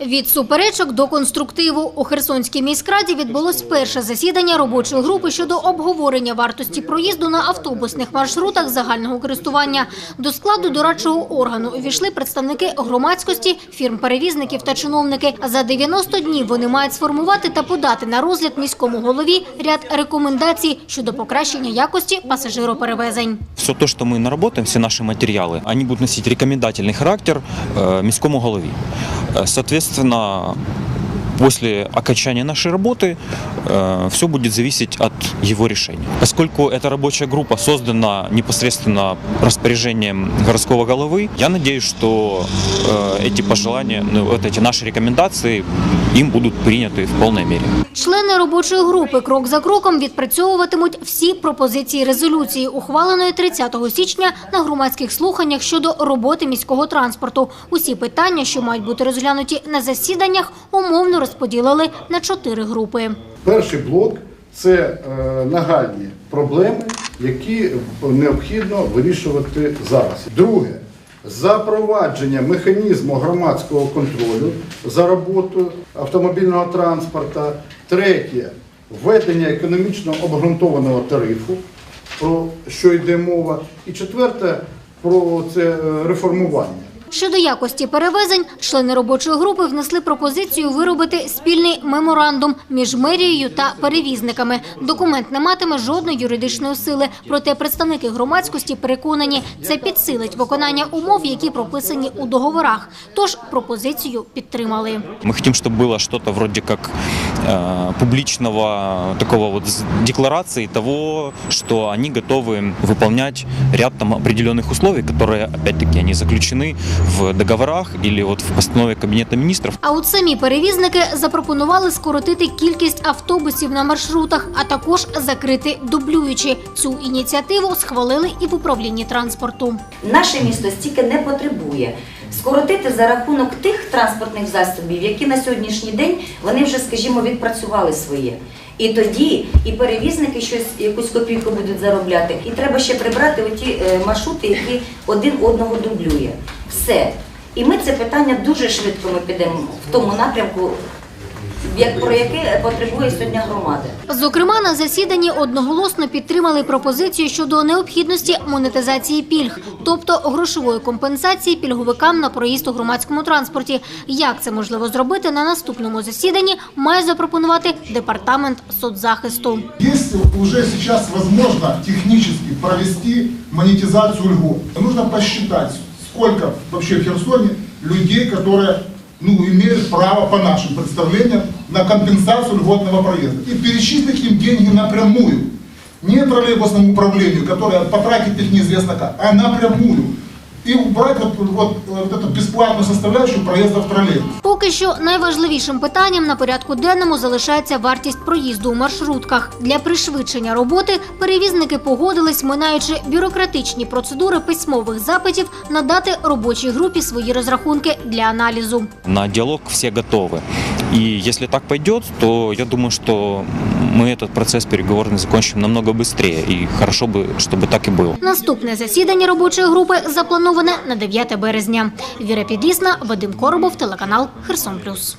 Від суперечок до конструктиву у Херсонській міськраді відбулось перше засідання робочої групи щодо обговорення вартості проїзду на автобусних маршрутах загального користування. До складу дорадчого органу увійшли представники громадськості, фірм-перевізників та чиновники. За 90 днів вони мають сформувати та подати на розгляд міському голові ряд рекомендацій щодо покращення якості пасажироперевезень. Все то, что мы наработаем, все наши материалы, они будут носить рекомендательный характер э, міському голові. Соответственно, после окончания нашей работы э, все будет зависеть от его решения. Поскольку эта рабочая группа создана непосредственно распоряжением городского головы, я надеюсь, что э, эти пожелания, ну, вот эти наши рекомендации им будут приняты в полной мере. Члени робочої групи крок за кроком відпрацьовуватимуть всі пропозиції резолюції, ухваленої 30 січня на громадських слуханнях щодо роботи міського транспорту. Усі питання, що мають бути розглянуті на засіданнях, умовно розподілили на чотири групи. Перший блок це е, нагальні проблеми, які необхідно вирішувати зараз. Друге запровадження механізму громадського контролю за роботою автомобільного транспорту. Третє введення економічно обґрунтованого тарифу, про що йде мова. І четверте про це е, реформування. Щодо якості перевезень, члени робочої групи внесли пропозицію виробити спільний меморандум між мерією та перевізниками. Документ не матиме жодної юридичної сили, проте представники громадськості переконані, це підсилить виконання умов, які прописані у договорах. Тож пропозицію підтримали. Мы хотим, чтобы было что-то вроде как э, публичного такого вот с- декларации того, что они готовы выполнять ряд там определенных условий, которые, опять-таки, они заключены в договорах или вот в постанове Кабинета министров. А от самі перевізники запропонували скоротити кількість автобусів на маршрутах, а також закрити дублюючі. Цю ініціативу схвалили і в управлінні транспорту. Наше місто стільки не потребує скоротити за рахунок тих транспортних засобів, які на сьогоднішній день вони вже, скажімо, відпрацювали своє. І тоді і перевізники щось якусь копійку будуть заробляти. І треба ще прибрати оті е, маршрути, які один одного дублює. Все. І ми це питання дуже швидко ми підемо в тому напрямку, як про яке потребує сьогодні громада. Зокрема, на засіданні одноголосно підтримали пропозицію щодо необхідності монетизації пільг, тобто грошової компенсації пільговикам на проїзд у громадському транспорті. Як це можливо зробити на наступному засіданні, має запропонувати департамент соцзахисту. Есть уже сейчас возможно технически провести монетизацию льгот. Нужно посчитать, сколько вообще в Херсоне людей, которые ну, имеют право по нашим представлениям на компенсацию льготного проезда. И перечислить им деньги напрямую. Не троллейбусному управлению, которое потратит их неизвестно как, а напрямую. Убрать вот, вот, вот эту бесплатную составляющую проезда в тролейбус. Поки що найважливішим питанням на порядку денному залишається вартість проїзду у маршрутках. Для пришвидшення роботи перевізники погодились, минаючи бюрократичні процедури письмових запитів, надати робочій групі свої розрахунки для аналізу. На діалог всі готовы. И если так пойдет, то я думаю, что мы этот процесс переговорный закончим намного быстрее. И хорошо бы, чтобы так и было. Наступне засідання робочої групи заплановане на 9 березня. Віра Підлісна, Вадим Коробов, телеканал Херсон Плюс.